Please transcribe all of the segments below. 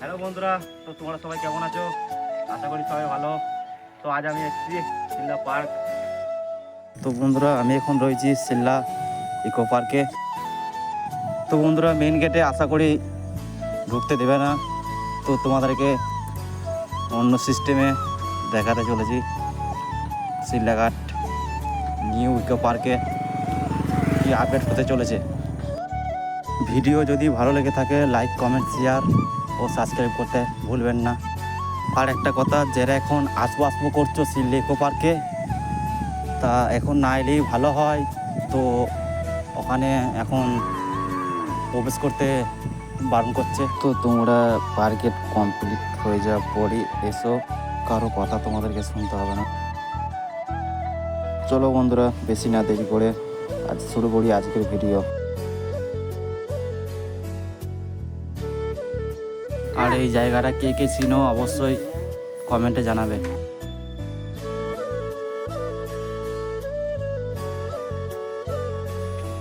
Hello বন্ধুরা, তো তোমরা সবাই কেমন আছো? আশা করি সবাই ভালো। তো আজ আমি এসেছি সিল্লা পার্ক। তো বন্ধুরা, আমি এখন রয়েছি সিল্লা ইকো পার্কে। তো বন্ধুরা মেন গেটে আশা করি ঢুকতে দেবে না। তো তোমাদেরকে অন্য সিস্টেমে দেখাতে চলেছি। সিল্লাঘাট নিউ ইকো পার্কে কি আপডেট হতে চলেছে। ভিডিও যদি ভালো লেগে থাকে লাইক কমেন্ট শেয়ার ও সাবস্ক্রাইব করতে ভুলবেন না। আর একটা কথা, যারা এখন আসব আসব করছ ইকো পার্কে তা এখন না এলেই ভালো হয়। তো ওখানে এখন প্রবেশ করতে বারণ করছে। তো তোমরা পার্কে কমপ্লিট হয়ে যাওয়ার পরই এসো, কারও কথা তোমাদেরকে শুনতে হবে না। চলো বন্ধুরা, বেশি না দেরি করে আজ শুরু করি আজকের ভিডিও আর এই জায়গাটা কে কে চিনো অবশ্যই কমেন্টে জানাবে।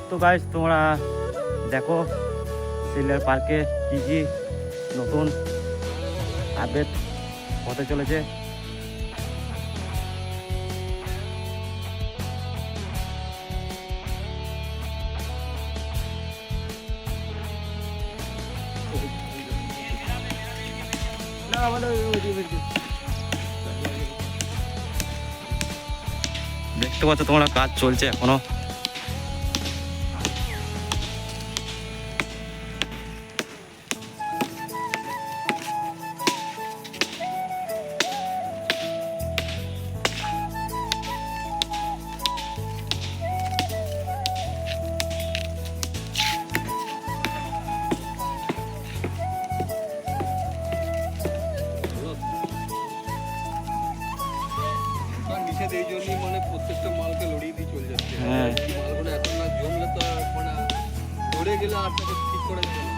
তো গাইজ তোমরা দেখো সিলের পার্কে কী কী নতুন আপডেট হতে চলেছে। দেখতে পাচ্ছ তোমরা কাজ চলছে এখনও। আর নিষেধ এই জন্যই মানে প্রত্যেকটা মালকে লড়িয়ে দিয়ে চলে যাচ্ছে হ্যাঁ। এই মালগুলো এখন না জমলে তো আর মানে লড়ে গেলে আর তাকে ঠিক করে দেবে না।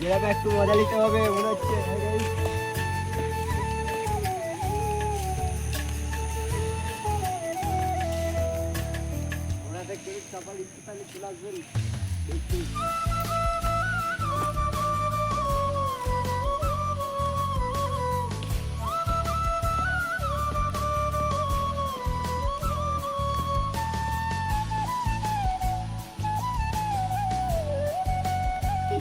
যেভাবে একটু মজা নিতে হবে ওরা দেখতে সকাল একটু চলে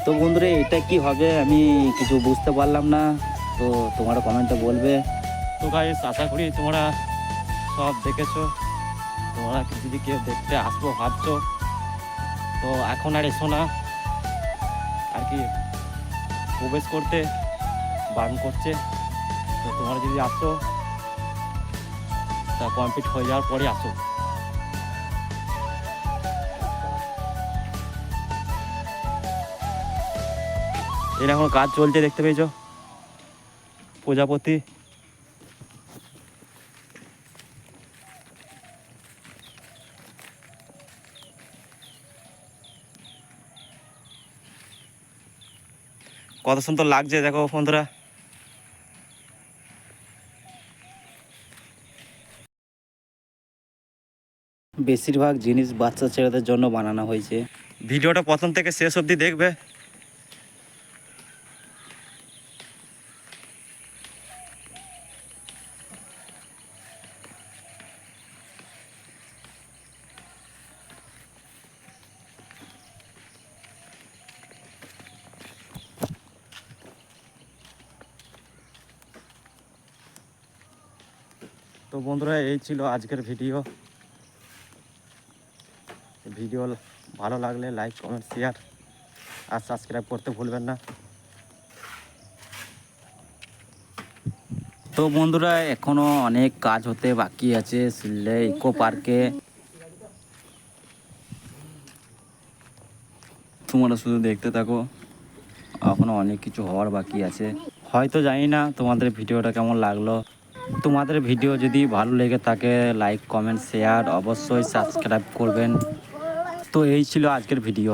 তো বন্ধুরা, এটা কি হবে? আমি কিছু বুঝতে পারলাম না। তো তোমরা কমেন্টে বলবে। তো গাইস আশা করি তোমরা সব দেখেছ। তোমরা যদি কেউ দেখতে আসব ভাবছ, তো এখন আর এসো না। আর কি, প্রবেশ করতে, বারণ করছে। তো তোমরা যদি আসো, তা কমপ্লিট হয়ে যাওয়ার পরে আসো। এর এখন কাজ চলছে দেখতে পেয়েছ? প্রজাপতি। কত সুন্দর লাগছে দেখো বন্ধুরা। বেশিরভাগ জিনিস বাচ্চা ছেলেদের জন্য বানানো হয়েছে। ভিডিওটা প্রথম থেকে শেষ অবধি দেখবে। তো বন্ধুরা, এই ছিল আজকের ভিডিও। ভিডিও ভালো লাগলে লাইক, কমেন্ট, শেয়ার আর সাবস্ক্রাইব করতে ভুলবেন না। তো বন্ধুরা, এখনও অনেক কাজ হতে বাকি আছে সিল্লে ইকো পার্কে। তোমরা শুধু দেখতে থাকো, এখনও অনেক কিছু হওয়ার বাকি আছে। হয়তো জানি না তোমাদের ভিডিওটা কেমন লাগল। তোমাদের ভিডিও যদি ভালো লেগে থাকে লাইক কমেন্ট শেয়ার অবশ্যই সাবস্ক্রাইব করবেন। তো এই ছিল আজকের ভিডিও